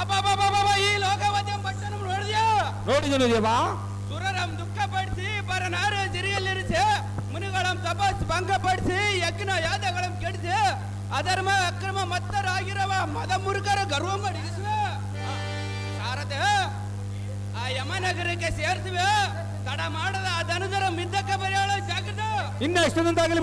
ಅಬ್ಬಬ್ಬಬ್ಬಬ್ಬ, ಈ ಲೋಕವತೆ ಭಟ್ಟನ ನೋಡಿದ್ಯಾ? ನೋಡಿದನು ದೇವಾ ಸುರರಂ ದುಃಖಪಡಿಸಿ ಪರನಾರ ಸಿರಿಯಲ್ಲಿರಿಸಿ ಮುನಿಗಳಂ ತಪಸ್ ಭಂಗಪಡಿಸಿ ಯಜ್ಞ ಯಾದಗಳಂ ಕೆಡಿಸಿ ಅಧರ್ಮ ಅಕ್ರಮ ಮತ್ತರಾಗಿರವ ಮದ ಮುರುಕರ ಗರ್ವ ಮಾಡಿ ಸಾರದೆ ಆ ಯಮನಗರಕ್ಕೆ ಸೇರ್ತೀವಿ. ತಡ ಮಾಡದ ಆ ದನದರ ಮಿದ್ದಕ್ಕೆ ಇನ್ನ ಜಾಗೃತ ಇನ್ನ ಎಷ್ಟೊಂದಾಗಲಿ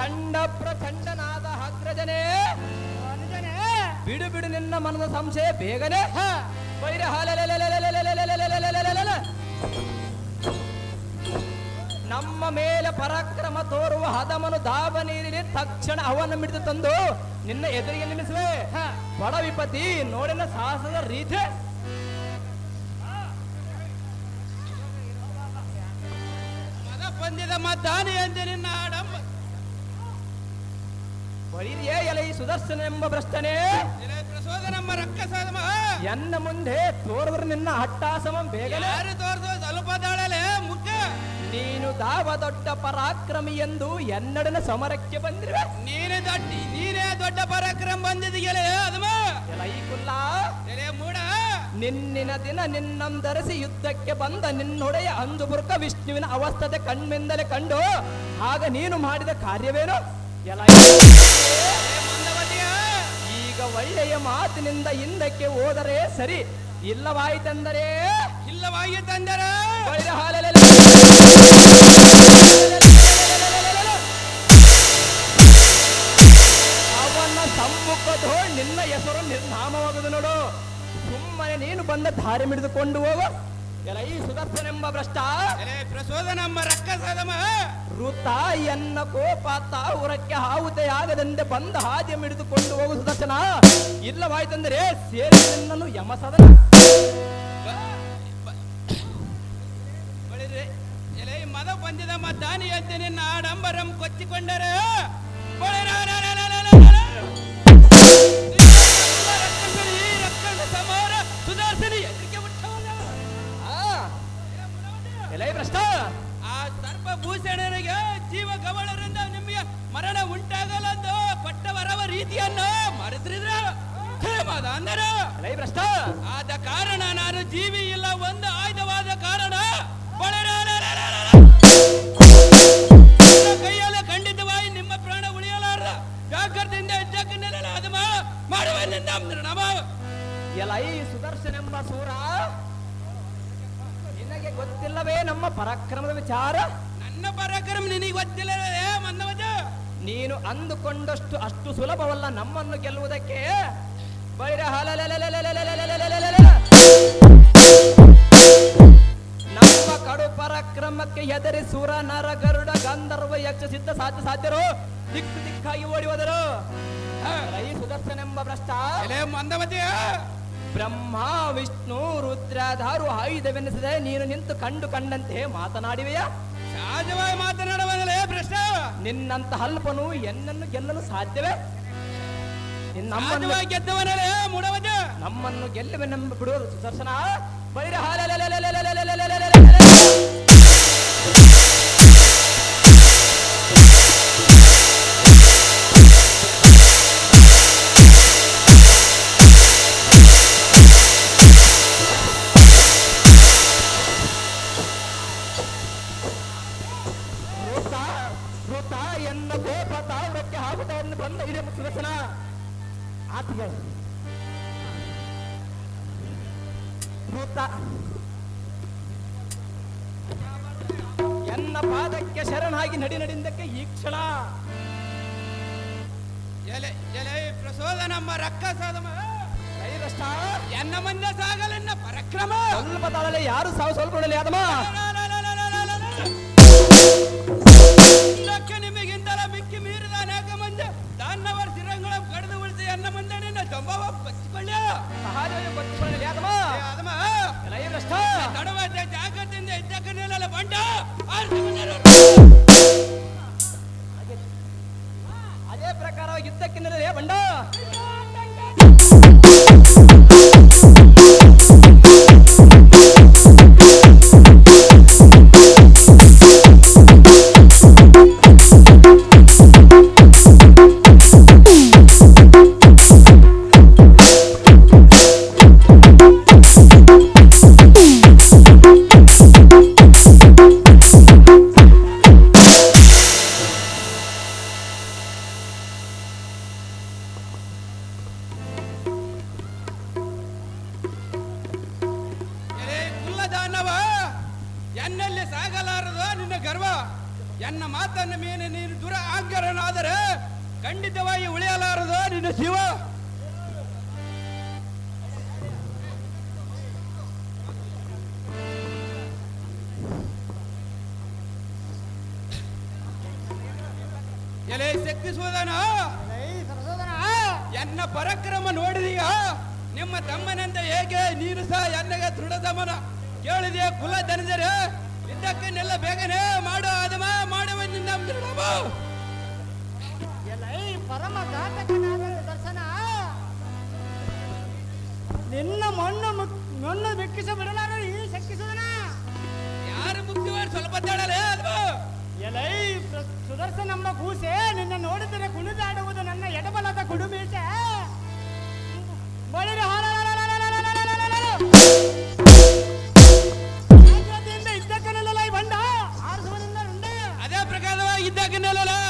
ಚಂಡ ಪ್ರಚಂಡನಾದ ಹಗ್ರಜನೇ. ಬಿಡು ಬಿಡು ನಿನ್ನ ಮನದ ಸಂಶಯ ಬೇಗನೆ. ಬೈರ ನಮ್ಮ ಮೇಲೆ ಪರಾಕ್ರಮ ತೋರುವ ಹದಮನು ದಾಬ ನೀರಿಲಿ ತಕ್ಷಣ ಅವನ ಮಿಡಿದು ತಂದು ನಿನ್ನ ಎದುರಿಗೆ ನಿಲ್ಲಿಸುವೆ ಬಡ ವಿಪತಿ ನೋಡಿನ ಸಾಹಸದ ರೀತಿ ಬಂದಿದ ಮದ್ದಾನಿ ಎಂದು ನಿನ್ನ ಬಳಿರಿಯೇ ಎಲೈ ಸುದರ್ಶನ ಎಂಬ ಭ್ರಷ್ಟನೇ? ಪ್ರಸೋದನಮ್ಮ ರಕ್ಕಸಾದಮ ಎನ್ನ ಮುಂದೆ ತೋರಿದ್ರೆ ನಿನ್ನ ಹಟ್ಟಾಸಮ ಬೇಗ ಯಾರು ತೋರ್ದು ಸ್ವಲ್ಪ ಮುಖ ನೀನು ದಾವ ದೊಡ್ಡ ಪರಾಕ್ರಮಿ ಎಂದು ಎನ್ನಡನ ಸಮರಕ್ಕೆ ಬಂದಿರುವೆ. ನೀನೇ ದೊಡ್ಡ ನೀನೇ ದೊಡ್ಡ ಪರಾಕ್ರಮ ಬಂದಿದೆಯಲೇ ಅದಮ ಎಲೈ ಕುಲ್ಲ? ಎಲೆ ಮೂಡ. ನಿನ್ನಿನ ದಿನ ನಿನ್ನಂದರಸಿ ಯುದ್ಧಕ್ಕೆ ಬಂದ ನಿನ್ನೊಡೆಯ ಅಂದುಬುರ್ಕ ವಿಷ್ಣುವಿನ ಅವಸ್ಥತೆ ಕಣ್ಮಿಂದಲೇ ಕಂಡು. ಆಗ ನೀನು ಮಾಡಿದ ಕಾರ್ಯವೇನು? ಎಲೈ ಈಗ ಒಳ್ಳೆಯ ಮಾತಿನಿಂದ ಹಿಂದಕ್ಕೆ ಹೋದರೆ ಸರಿ. ಇಲ್ಲವಾಯಿತೆಂದರೆ ಇಲ್ಲವಾಯಿತೆಂದರೆ ಅವನ ಸಮ್ಮುಖದೋ ನಿನ್ನ ಹೆಸರು ನಿರ್ನಾಮವಾಗುದು ನೋಡು. ಸುಮ್ಮನೆ ನೀನು ಬಂದ ಧಾರೆ ಮಿಡಿದುಕೊಂಡು ಹೋಗು. ಎಲೈ ಸುದರ್ಶನೆಂಬ ಭ್ರಷ್ಟ ಪ್ರಸೋದನಮ್ಮ ರಕ್ಕಸದಮ ಋತ ಎನ್ನ ಕೋಪ ತಾವುರಕ್ಕೆ ಹಾವುತೆಯಾಗದಂತೆ ಬಂದ ಹಾದಿ ಮಿಡಿದುಕೊಂಡು ಹೋಗು ಸುದರ್ಶನ. ಇಲ್ಲವಾಯ್ತಂದ್ರೆ ಸೇರಿ ನಿನ್ನನ್ನು ಯಮಸದನ ಬಳಿರೆ ಎಲೆ ಮದ ಬಂದಿದ ಮದ್ದಾನಿ ಅಂತ ನಿನ್ನ ಆಡಂಬರಂ ಕೊಚ್ಚಿಕೊಂಡರೆ. ಮರಣ ಉಂಟಾಗಲಂದು ಕೊಟ್ಟ ವರವ ರೀತಿಯನ್ನು ಮರೆತಿದ್ರ? ಮದ ಅಂದರೆ ಆದ ಕಾರಣ ನಾನು ಜೀವಿ ಇಲ್ಲ ಒಂದು ಆಯುಧವಾದ ಕಾರಣ. ಕೈಯಲ್ಲಿ ಖಂಡಿತವಾಗಿ ನಿಮ್ಮ ಪ್ರಾಣ ಉಳಿಯಲಾರ ಜಾಗ್ರತೆಯಿಂದ ಹೆಜ್ಜಕ್ಕೆ ಅದಮ ಅದು ನಮ ಸುದರ್ಶನ ಎಂಬ ಸುದರ್ಶನೆಂಬ ಸೂರ ನಿನಗೆ ಗೊತ್ತಿಲ್ಲವೇ ನಮ್ಮ ಪರಾಕ್ರಮದ ವಿಚಾರ? ನನ್ನ ಪರಾಕ್ರಮ ನಿನಗೆ ಗೊತ್ತಿಲ್ಲವೇ ಮಂದವಜ ನೀನು ಅಂದುಕೊಂಡಷ್ಟು ಅಷ್ಟು ಸುಲಭವಲ್ಲ ನಮ್ಮನ್ನು ಗೆಲ್ಲುವುದಕ್ಕೆ. ಬೈರ ನಮ್ಮ ಕಡು ಪರಾಕ್ರಮಕ್ಕೆ ಹೆದರಿ ಸೂರ ನರ ಗರುಡ ಗಂಧರ್ವ ಯಕ್ಷ ಸಿದ್ದ ಸಾಧ್ಯ ಸಾಧ್ಯರು. ದಿಕ್ಕು ದಿಕ್ಕಾಗಿ ಓಡಿವದರು ರೈ ಸುದರ್ಶನೆಂಬ ಭ್ರಷ್ಟ. ಬ್ರಹ್ಮ ವಿಷ್ಣು ರುದ್ರಧಾರು ಆಯುಧವೆನಿಸಿದೆ ನೀನು ನಿಂತು ಕಂಡು ಕಂಡಂತೆ ಮಾತನಾಡಿವೆಯಾ? ಸಹಜವಾಗಿ ಮಾತನಾಡುವನಲೇ ಪ್ರಶ್ನೆ ನಿನ್ನಂತ ಹಲ್ಪನು ಎನ್ನನ್ನು ಗೆಲ್ಲಲು ಸಾಧ್ಯವೇ? ನಮ್ಮನ್ನು ಗೆದ್ದವನಲೇ ಮೂಡವಜ ನಮ್ಮನ್ನು ಗೆಲ್ಲುವೆನೆಂಬ ಬಿಡುವುದು ಸುದರ್ಶನ. ಬೈರ ಬಂದ ಆತಗಳು ಭೂತ ಎನ್ನ ಪಾದಕ್ಕೆ ಶರಣಾಗಿ ನಡಿ ನಡಿಂದಕ್ಕೆ ಈ ಕ್ಷಣ. ಎಲೆ ಎಲೆ ಪ್ರಸೋದ ನಮ್ಮ ರಕ್ಕ ಸಾಧಮ ಎನ್ನ ಮಂದ ಸಾಗಲೆನ್ನ ಪರಕ್ರಮ. ಸ್ವಲ್ಪ ತಾಳಲೆ ಯಾರು ಸಾವು ಸ್ವಲ್ಪ ನೋಡಲಿ ಅದೇ ಪ್ರಕಾರ ಯುದ್ಧಕ್ಕೆ ನಿಲ್ಲಲೇ ಬಂಡ ಸೋದನ ಎನ್ನ ಪರಕ್ರಮ ನೋಡಿದೀಯ? ನಿಮ್ಮ ತಮ್ಮನಂತ ಹೇಗೆ ನೀನು ಸಹ ಎನ್ನಗೆ ದೃಢ ದಮನ ಕೇಳಿದೆಯ ಕುಲ ದನಿದರೆ ಇದ್ದಕ್ಕನ್ನೆಲ್ಲ ಬೇಗನೆ ಮಾಡೋ ಅದಮ ಮಾಡುವ ನಿನ್ನ ಪರಮ ದರ್ಶನ. ನಿನ್ನ ಮಣ್ಣು ಮಣ್ಣು ಬೆಕ್ಕಿಸ ಬಿಡಲಾರ ಈ ಶಕ್ತಿಸುದನ ಯಾರು ಮುಕ್ತಿ ಮಾಡಿ ಸ್ವಲ್ಪ ತೇಳಲೇ ಎಲೈ ಸುದರ್ಶನಮ್ಮ ಕೂಸೆ, ನಿನ್ನ ನೋಡಿದರೆ ಕುಣಿದಾಡುವುದು ನನ್ನ ಎಡಬಲದ ಕುಡುಮೀಸೆ. ಬಳಿರ ಜಾಗ್ರತೆಯಿಂದ ಇದ್ದಕ್ಕನೆಲ್ಲ ಬಂಡ ಉಂಡೆ ಅದೇ ಪ್ರಕಾರವಾಗಿ ಇದ್ದ ಅದಮ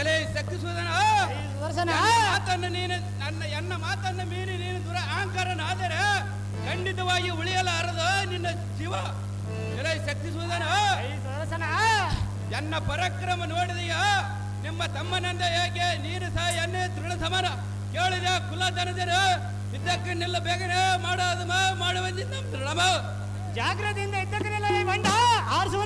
ಎಲೆ ಶಕ್ತಿ ಸೂದನ ಮಾತನ್ನು ನೀನು ನನ್ನ ಎನ್ನ ಮಾತನ್ನು ಮೀರಿ ನೀನು ದುರ ಅಹಂಕಾರನಾದರೆ ಖಂಡಿತವಾಗಿ ಉಳಿಯಲಾರದು ನಿನ್ನ ಜೀವ. ಎಲೆ ಶಕ್ತಿ ಸೂದನ ಎನ್ನ ಪರಾಕ್ರಮ ನೋಡಿದೆಯ? ನಿಮ್ಮ ತಮ್ಮನಂದ ಹೇಗೆ ನೀನು ಸಹ ಎನ್ನ ದೃಢ ಸಮಾನ? ಕೇಳಿದ ಕುಲ ದನಜನ ಇದ್ದಕ್ಕನ್ನೆಲ್ಲ ಬೇಗನೆ ಮಾಡೋದು ಮಾಡುವ ನಿನ್ನ ದೃಢಮ ಜಾಗ್ರತೆಯಿಂದ ಇದ್ದಕ್ಕೆ ನಿಲ್ಲ ಬಂಡ ಆರಿಸುವ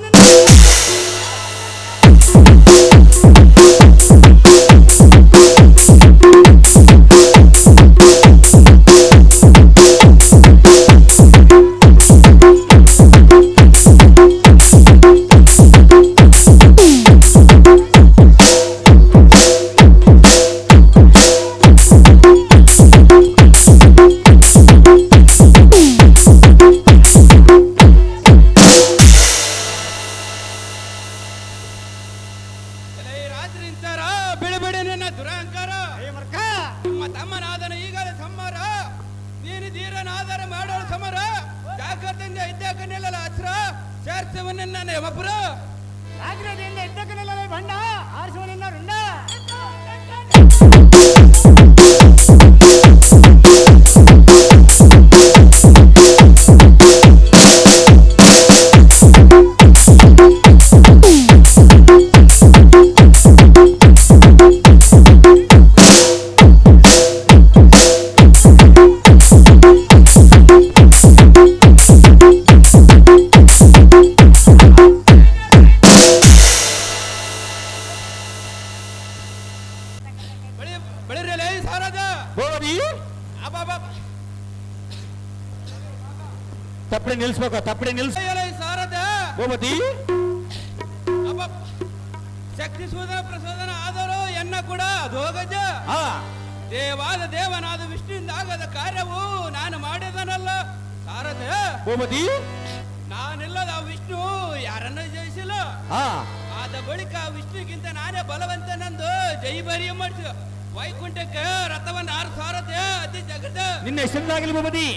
ತಪ್ಪಡೆ ನಿಲ್ಸ್ಬೇಕು ತಪ್ಪಡೆ ನಿಲ್ಸ ಗೋಮತಿ ಸಾರದ. ಶಕ್ತಿ ಸೂದನ ಪ್ರಸೋದನ ಆದರೂ ಎನ್ನ ಕೂಡ ಹಾ ದೇವಾದ ದೇವನಾದ ವಿಷ್ಣುವಿಂದ ಆಗದ ಕಾರ್ಯವು ನಾನು ಮಾಡಿದನಲ್ಲ. ಸಾರದ ಗೋಮತಿ ನಾನಿಲ್ಲದ ವಿಷ್ಣು ಯಾರನ್ನ ಜಯಿಸಿಲ್ಲ. ಹಾ ಆದ ಬಳಿಕ ವಿಷ್ಣುಗಿಂತ ನಾನೇ ಬಲವಂತನಂದು ಜೈ ಮಾಡಿಸು. ವೈಕುಂಠಕ್ಕೆ ರಥವನ್ನ ಆರು ಸಾರದೆ ಅತಿ ಜಗದ. ನಿನ್ನ ಹೆಸರಿನಾಗಲಿ ಭೂಪತಿ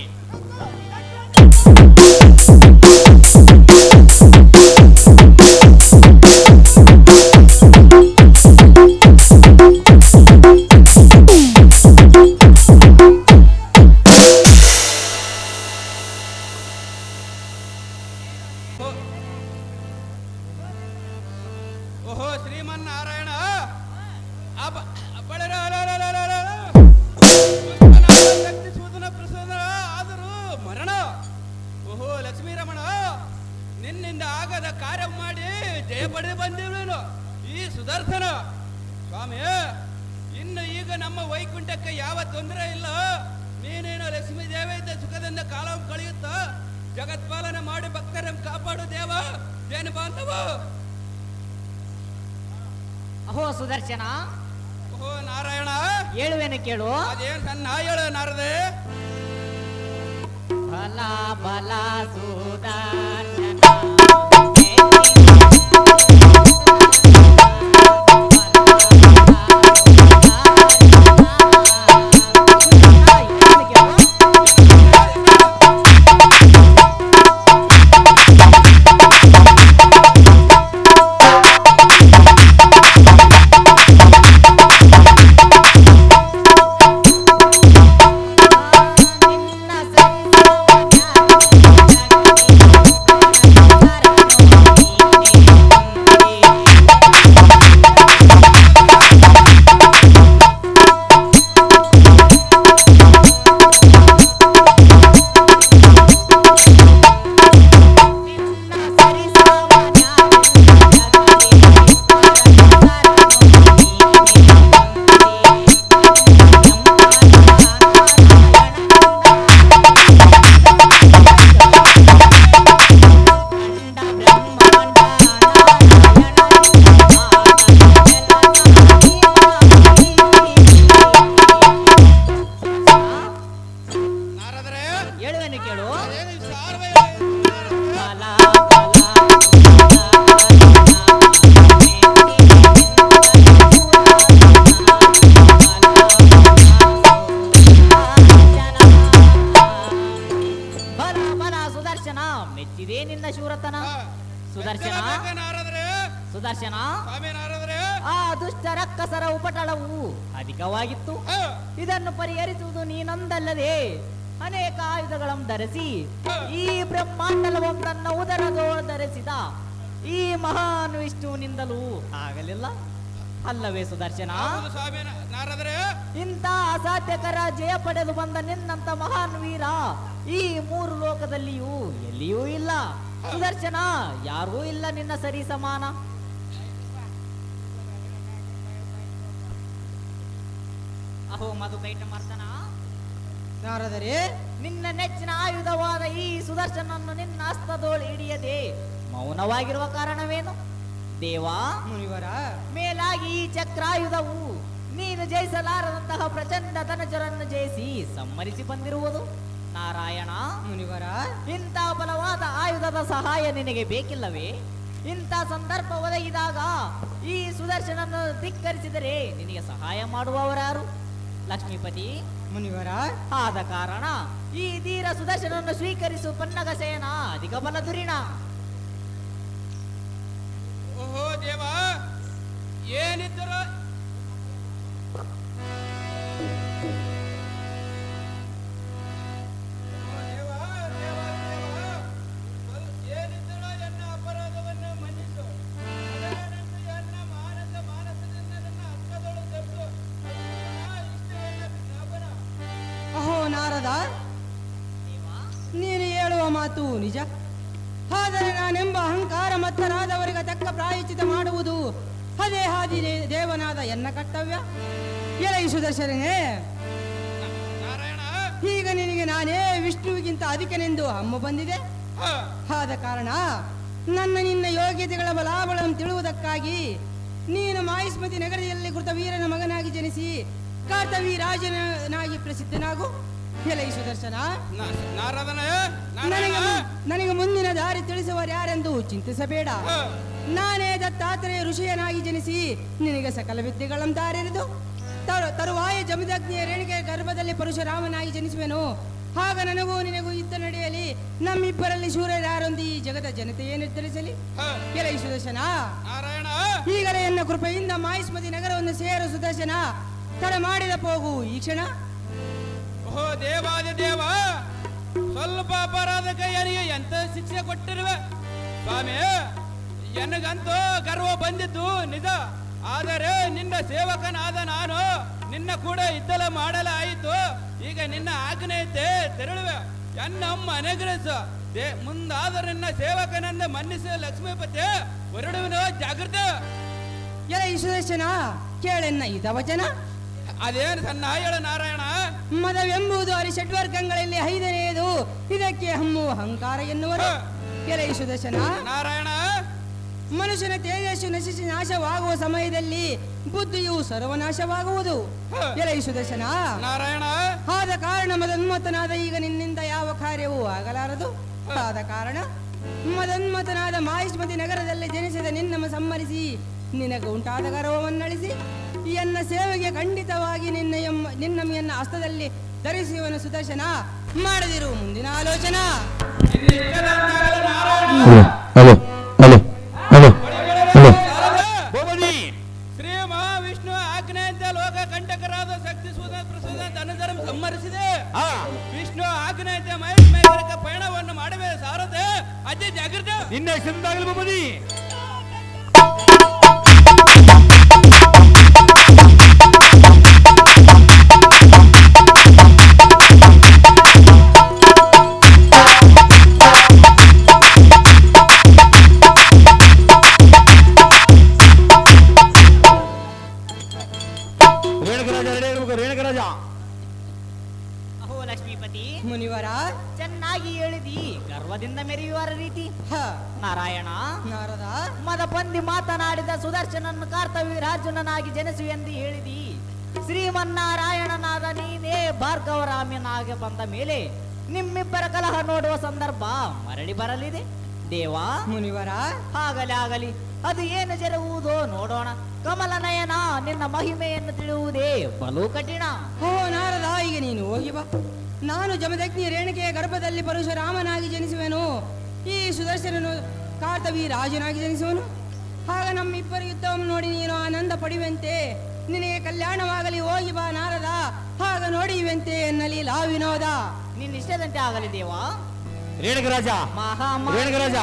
ಅನೇಕ ಆಯುಧಗಳನ್ನು ಧರಿಸಿ ಈ ಬ್ರಹ್ಮಾಂಡಲವಂ ತನ್ನ ಉದರದೋ ಧರಿಸಿದ ಈ ಮಹಾನ್ ವಿಷ್ಣುವಿನಿಂದಲೂ ಆಗಲಿಲ್ಲ. ಅಲ್ಲವೇ ಸುದರ್ಶನ? ಇಂಥ ಅಸಾಧ್ಯಕರ ಜಯ ಪಡೆದು ಬಂದ ನಿನ್ನಂತ ಮಹಾನ್ ವೀರ ಈ ಮೂರು ಲೋಕದಲ್ಲಿಯೂ ಎಲ್ಲಿಯೂ ಇಲ್ಲ. ಸುದರ್ಶನ ಯಾರೂ ಇಲ್ಲ ನಿನ್ನ ಸರಿ ಸಮಾನ. ಅಹೋ ಮಧುಕೈಟ ಮರ್ತನ ನಾರದರೆ ನಿನ್ನ ನೆಚ್ಚಿನ ಆಯುಧವಾದ ಈ ಸುದರ್ಶನನ್ನು ನಿನ್ನ ಹಸ್ತದೋಳು ಹಿಡಿಯದೆ ಮೌನವಾಗಿರುವ ಕಾರಣವೇನು? ದೇವಾ ಮುನಿವರ ಮೇಲಾಗಿ ಈ ಚಕ್ರಾಯುಧವು ನೀನು ಜಯಿಸಲಾರದಂತಹ ಪ್ರಚಂಡ ಧನಜರನ್ನು ಜಯಿಸಿ ಸಮ್ಮರಿಸಿ ಬಂದಿರುವುದು. ನಾರಾಯಣ ಮುನಿವರ ಇಂಥ ಬಲವಾದ ಆಯುಧದ ಸಹಾಯ ನಿನಗೆ ಬೇಕಿಲ್ಲವೇ? ಇಂಥ ಸಂದರ್ಭ ಒದಗಿದಾಗ ಈ ಸುದರ್ಶನನ್ನು ಧಿಕ್ಕರಿಸಿದರೆ ನಿನಗೆ ಸಹಾಯ ಮಾಡುವವರಾರು? ಲಕ್ಷ್ಮೀಪತಿ ಮುನಿವರ ಆದ ಕಾರಣ ಈ ಧೀರ ಸುದರ್ಶನನ್ನು ಸ್ವೀಕರಿಸು ಪನ್ನಗಸೇನ ಅಧಿಕ ಬಲ ದುರಿಣ. ಓಹೋ ದೇವ ಏನಿದ್ದರು ಪ್ರಾಯಶ್ಚಿತ ಮಾಡುವುದು? ಅದೇ ಹಾದಿ ದೇವನಾದ ಎನ್ನ ಕರ್ತವ್ಯ? ಎಲೈ ಸುದರ್ಶನೇ ನಾರಾಯಣ. ಈಗ ನಿನಗೆ ನಾನೇ ವಿಷ್ಣುವಿಗಿಂತ ಅಧಿಕನೆಂದು ಅಮ್ಮ ಬಂದಿದೆ. ಆದ ಕಾರಣ ನನ್ನ ನಿನ್ನ ಯೋಗ್ಯತೆಗಳ ಬಲಾಬಲವನ್ನು ತಿಳುವುದಕ್ಕಾಗಿ ನೀನು ಮಾಹಿಸ್ಮತಿ ನಗರದಲ್ಲಿ ಕೃತ ವೀರನ ಮಗನಾಗಿ ಜನಿಸಿ ಕಾರ್ತವಿ ರಾಜನಾಗಿ ಪ್ರಸಿದ್ಧನಾಗು. ಎಲೈ ಸುದರ್ಶನ. ನನಗೆ ಮುಂದಿನ ದಾರಿ ತಿಳಿಸುವರು ಯಾರೆಂದು ಚಿಂತಿಸಬೇಡ. ನಾನೇ ದತ್ತಾತ್ರೇಯ ಋಷಿಯನಾಗಿ ಜನಿಸಿ ನಿನಗೆ ಸಕಲ ವಿದ್ಯೆಗಳನ್ನು ದಾರೆರೆದು ತರು- ತರುವಾಯ ಜಮದಗ್ನಿಯ ರೇಣಿಗೆ ಗರ್ಭದಲ್ಲಿ ಪರಶುರಾಮನಾಗಿ ಜನಿಸುವೆನು. ಆಗ ನನಗೂ ನಿನಗೂ ಯುದ್ಧ ನಡೆಯಲಿ. ನಮ್ಮಿಬ್ಬರಲ್ಲಿ ಶೂರರಾರೊಂದಿ ಈ ಜಗದ ಜನತೆಯೇ ನಿರ್ಧರಿಸಲಿ. ಈ ಸುದರ್ಶನ. ಈಗಲೇ ಎನ್ನ ಕೃಪೆಯಿಂದ ಮಾಹಿಸ್ಮತಿ ನಗರವನ್ನು ಸೇರು ಸುದರ್ಶನ. ತಡ ಮಾಡಿದ ಹೋಗು ಈ ಕ್ಷಣ. ಓಹೋ ದೇವಾದ ದೇವ ಸ್ವಲ್ಪ ಅಪರಾಧ ನನಗೆ ಎಂತ ಶಿಕ್ಷೆ ಕೊಟ್ಟಿರುವ? ಸ್ವಾಮಿ ನನಗಂತೂ ಗರ್ವ ಬಂದಿದ್ದು ನಿಜ. ಆದರೆ ನಿನ್ನ ಸೇವಕನಾದ ನಾನು ನಿನ್ನ ಕೂಡ ಇದ್ದಲ ಮಾಡಲ ಆಯಿತು ಈಗ ನಿನ್ನ ಆಜ್ಞೆಯಂತೆ ತೆರಳುವೆ. ಎನ್ನಮ್ಮ ಅನುಗ್ರಹಿಸು ದೇ ಮುಂದಾದರೂ ನಿನ್ನ ಸೇವಕನನ್ನ ಮನ್ನಿಸು ಲಕ್ಷ್ಮೀಪತಿ. ಹೊರಡುವಿನ ಜಾಗೃತ ಎಲ್ಲ ಈ ಸುದರ್ಶನ ಕೇಳೆನ್ನ ಇದ ವಚನ ಅದೇನು ಸಣ್ಣ ಹೇಳ ನಾರಾಯಣ? ಮದವೆಂಬುದು ಅರಿ ಅರಿಷಡ್ವರ್ಗಗಳಲ್ಲಿ ಐದನೆಯದು. ಇದಕ್ಕೆ ಹಮ್ಮು ಅಹಂಕಾರ ಎನ್ನುವರು. ಕೆಲ ಈ ಸುದರ್ಶನ ನಾರಾಯಣ ಮನುಷ್ಯನ ತೇಜಸ್ಸು ನಶಿಸಿ ನಾಶವಾಗುವ ಸಮಯದಲ್ಲಿ ಬುದ್ಧಿಯು ಸರ್ವನಾಶವಾಗುವುದು. ಎಲ ಸುದರ್ಶನ. ನಾರಾಯಣ. ಆದ ಕಾರಣ ಮದನ್ಮತನಾದ ಈಗ ನಿನ್ನಿಂದ ಯಾವ ಕಾರ್ಯವೂ ಆಗಲಾರದು. ಆದ ಕಾರಣ ಮದನ್ಮತನಾದ ಮಾಹಿಷ್ಮತಿ ನಗರದಲ್ಲಿ ಜನಿಸಿದ ನಿನ್ನಮ್ಮ ಸಮ್ಮರಿಸಿ ನಿನಗೆ ಉಂಟಾದ ಗರ್ವವನ್ನಳಿಸಿ ಎನ್ನ ಸೇವೆಗೆ ಖಂಡಿತವಾಗಿ ನಿನ್ನ ಎಮ್ಮ ನಿನ್ನಮ್ಮೆಯನ್ನ ಹಸ್ತದಲ್ಲಿ ಧರಿಸುವನು ಸುದರ್ಶನ. ಮಾಡದಿರು ಮುಂದಿನ ಆಲೋಚನಾ. ಹಾ. ವಿಷ್ಣು ಆಜ್ಞೆಯಂತೆ ಮಹೇಶ್ ಮೇಘರಕ ಪಯಣವನ್ನು ಮಾಡಬೇಕು ಸಾರದೆ ಅಜ್ಜ ಜಾಗೃತ ನಿನ್ನ ಹೆಸರಿಂದಾಗಲಿ ಭೂಪತಿ. ಚೆನ್ನಾಗಿ ಹೇಳಿದಿ. ಗರ್ವದಿಂದ ಮೆರೆಯುವ ರೀತಿ. ಹ. ನಾರಾಯಣ. ನಾರದ. ಮದಪಂದಿ ಮಾತನಾಡಿದ ಸುದರ್ಶನನ್ನು ಕಾರ್ತವಿ ಜನಿಸು ಎಂದು ಹೇಳಿದಿ. ಶ್ರೀಮನ್ನಾರಾಯಣನಾದ ನೀನೇ ಭಾರ್ಗವರಾಮ್ಯನಾಗಿ ಬಂದ ಮೇಲೆ ನಿಮ್ಮಿಬ್ಬರ ಕಲಹ ನೋಡುವ ಸಂದರ್ಭ ಮರಳಿ ಬರಲಿದೆ. ದೇವಾ. ಮುನಿವರ. ಆಗಲಿ ಆಗಲಿ. ಅದು ಏನು ಜರುಗುವುದೋ ನೋಡೋಣ. ಕಮಲ ನಯನ ನಿನ್ನ ಮಹಿಮೆಯನ್ನು ತಿಳಿಯುವುದೇ ಬಲು ಕಠಿಣ. ಓ ನಾರದ ಈಗ ನೀನು ಹೋಗಿ ಬಾ. ನಾನು ಜಮದಗ್ನಿ ರೇಣುಕೆಯ ಗರ್ಭದಲ್ಲಿ ಪರಶುರಾಮನಾಗಿ ಜನಿಸುವೆನು. ಈ ಸುದರ್ಶನನು ಕಾರ್ತವಿ ರಾಜನಾಗಿ ಜನಿಸುವನು. ಆಗ ನಮ್ಮಿಬ್ಬರ ಯುದ್ಧವನ್ನು ನೋಡಿ ನೀನು ಆನಂದ ಪಡೆಯುವಂತೆ ನಿನಗೆ ಕಲ್ಯಾಣವಾಗಲಿ ಹೋಗಿ ಬಾ ನಾರದ. ಆಗ ನೋಡಿಯುವಂತೆ ಎನ್ನಲಿ ಲಾ ವಿನೋದ ನಿನ್ನ ಇಷ್ಟದಂತೆ ಆಗಲಿ ದೇವಾ. ರೇಣುಕರಾಜ ಮಹಾ ರೇಣುಕರಾಜ.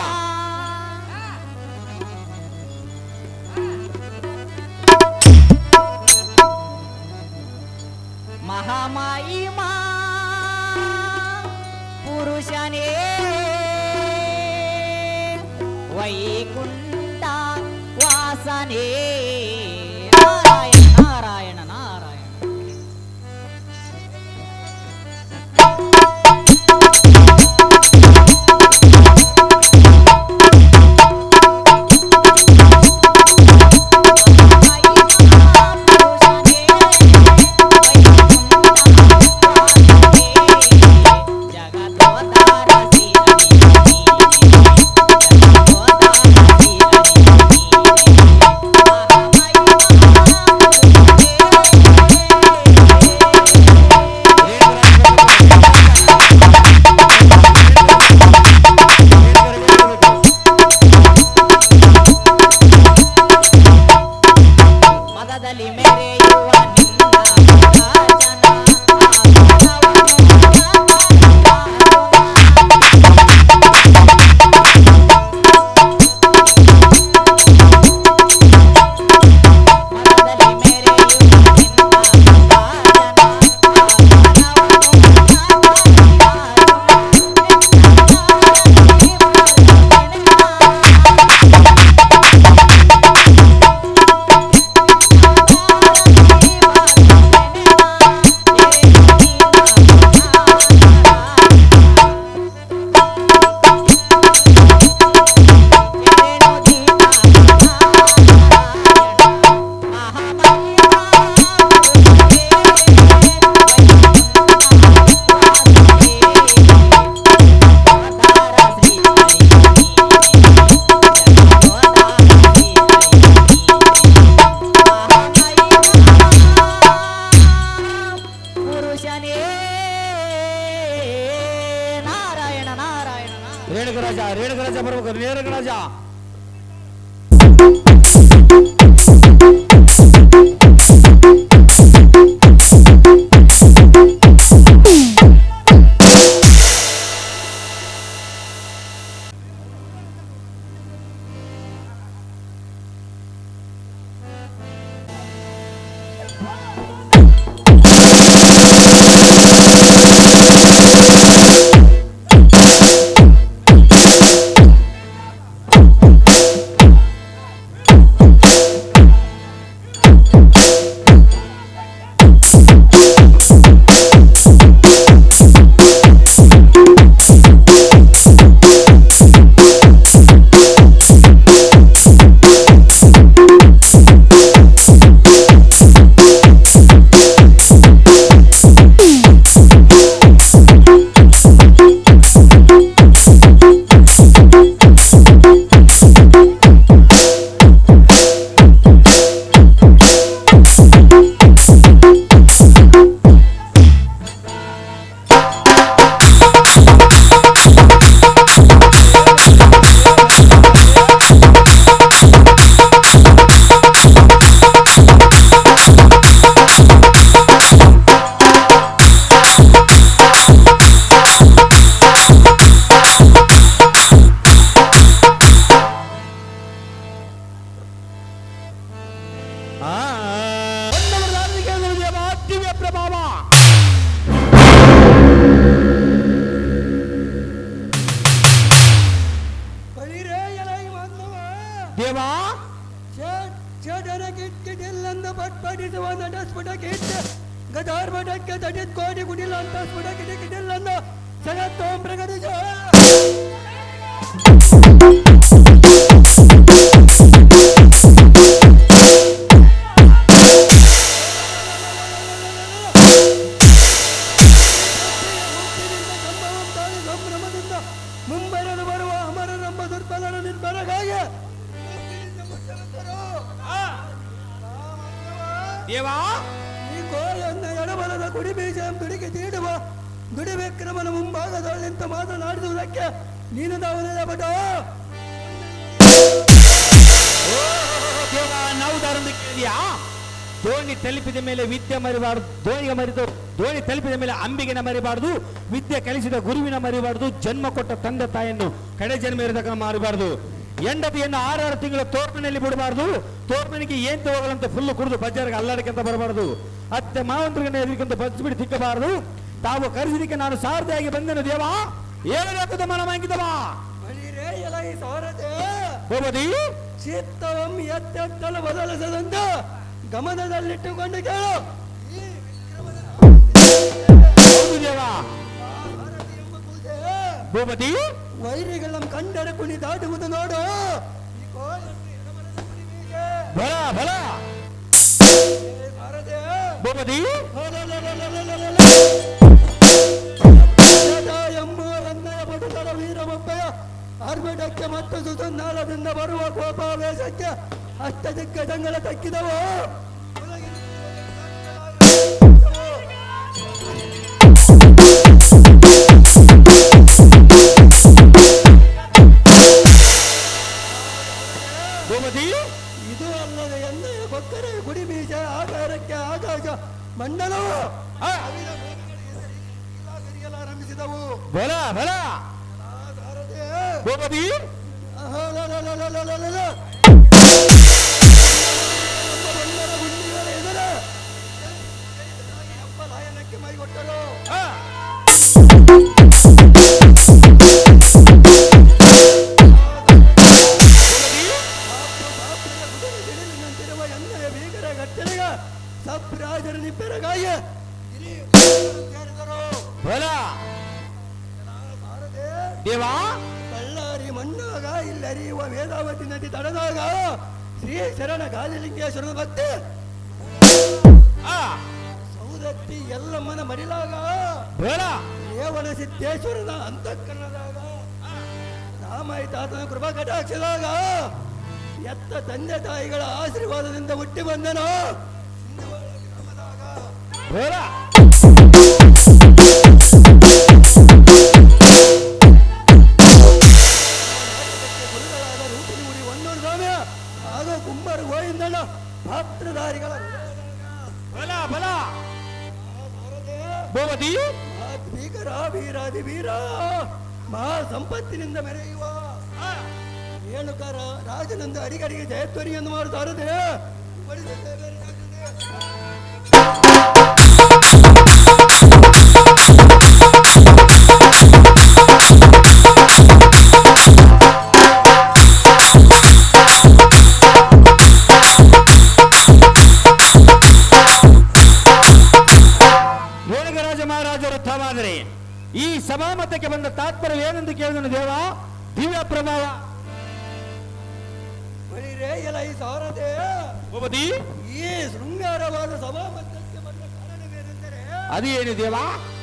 Oh, ಮರಿಬಾರ್ದು ವಿದ್ಯೆ ಕಲಿಸಿದ ಗುರುವಿನ ಮರಿಬಾರ್ದು ಜನ್ಮ ಕೊಟ್ಟ ತಂದೆ ತಾಯಿಯನ್ನು ಕಡೆ ಜನ್ಮ ಇರತಕ್ಕ ಮಾರಬಾರ್ದು. ಹೆಂಡತಿಯನ್ನು ಆರಾರು ತಿಂಗಳ ತೋರ್ಪನೆಯಲ್ಲಿ ಬಿಡಬಾರ್ದು ತೋರ್ಪನಿಗೆ ಏನ್ ತಗೋಗಲಂತ ಫುಲ್ ಕುಡಿದು ಬಜಾರ್ಗೆ ಅಲ್ಲಾಡಕ್ಕಂತ ಬರಬಾರ್ದು. ಅತ್ತೆ ಮಾವಂತ್ರಿಗೆ ಎದುರಿಕಂತ ಬಚ್ಚಿಬಿಟ್ಟು ತಿಕ್ಕಬಾರದು. ತಾವು ಕರೆಸಿದಕ್ಕೆ ನಾನು ಸಾರದಿಯಾಗಿ ಬಂದೆನು ದೇವ ಏಳರಾಕದ ಮನ ಮಾಂಗಿದವ. ಬಳಿರೇ ಎಲೈ ಸಾರದೆ ಹೋಗೋದಿ ಚಿತ್ತವಂ ಎತ್ತೆತ್ತಲು ಬದಲಿಸದಂತ ಗಮನದಲ್ಲಿಟ್ಟುಕೊಂಡು ಕೇಳು. ಭೂಪತಿ ವೈರಿಗಳ ಕಂಡರೆ ಕುಣಿ ದಾಟುವುದು ನೋಡು ಈ ಕೋಲನ್ನು ಎಡಬಲದ ಕುಡಿ ಬೀಜ. ಬಲ ಬಲ ಏ ಸಾರದೆ ಭೂಪತಿ ಎಂಬುವರನ್ನಯ ಪಟುತರ ವೀರಮಪ್ಪಯ್ಯ ಅರ್ಬಡಕ್ಕೆ ಮತ್ತು ಸುಸನ್ನಾಲದಿಂದ ಬರುವ ಕೋಪಾವೇಶಕ್ಕೆ ಅಷ್ಟದಿಗ್ಗಜಗಳ ತಕ್ಕಿದವು ಭೂಪತಿ ಇದು ಅಲ್ಲದೆ ಎಣ್ಣೆಯ ಕೊಕ್ಕರೆ ಗುಡಿ ಬೀಜ ಆಕಾರಕ್ಕೆ ಆಕಾಶ ಮಂಡಲವು ಆ, ಅವಿರ ಮೇಘಗಳಿಗೆ ಸರಿ ಇಲಾಖರಿಯಲಾರಂಭಿಸಿದವು ಬಲ ಬಲ. ಸಾರದೆ ಸೌದತ್ತಿ ಎಲ್ಲಮ್ಮನ ಮರಿಲಾಗ. ಬೇಡ. ರೇವಣ ಸಿದ್ದೇಶ್ವರನ ಅಂತಃಕರಣದಾಗ ರಾಮಾಯಿ ತಾತನ ಕೃಪಾ ಕಟಾಕ್ಷದಾಗ ಎತ್ತ ತಂದೆ ತಾಯಿಗಳ ಆಶೀರ್ವಾದದಿಂದ ಹುಟ್ಟಿ ಬಂದನು. ಬಲ ವೀರಾದಿ ವೀರ ಮಹಾ ಸಂಪತ್ತಿನಿಂದ ಮೆರೆಯುವ. ರೇಣುಕಾರ ರಾಜನಂದು ಅಡಿಗಡಿಗೆ ಮಾಡುತ್ತಾರದೇ ಮಾಡುತ್ತಾರದೆ ಭೂಪತಿ ಈ ಶೃಂಗಾರವಾದ ಸಭಾಮಂದಿರಕ್ಕೆ ಬಂದ ಕಾರಣವೇನೆಂದರೆ ಅದೇನು ದೇವ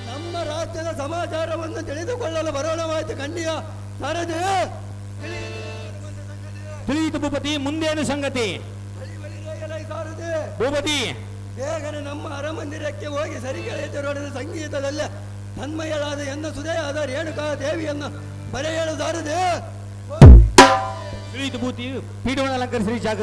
ನಮ್ಮ ರಾಜ್ಯದ ಸಮಾಚಾರವನ್ನು ತಿಳಿದುಕೊಳ್ಳಲು ಬರೋಣವಾಯಿತು ಖಂಡಿಯ ಸಾರದೆ ತಿಳಿಯಿತು ಭೂಪತಿ ಮುಂದೇನು ಸಂಗತಿ ಬಳಿ ಬಳಿರೇ ಎಲ ಈ ಸಾರದೆ ಭೂಪತಿ ಬೇಗನೆ ನಮ್ಮ ಅರಮಂದಿರಕ್ಕೆ ಹೋಗಿ ಸರಿಕೆಳೆತರೊಡನೆ ಸಂಗೀತದಲ್ಲಿ ತನ್ಮಯಳಾದ ಎನ್ನ ಸುದೆಯಾದ ರೇಣುಕಾ ದೇವಿಯನ್ನು ಬರೆಯಲು ಸಾರದೆ ತಿಳಿಯಿತು ಭೂತಿ ಪೀಠವನ್ನು ಅಲಂಕರಿಸಿ ಜಾಗ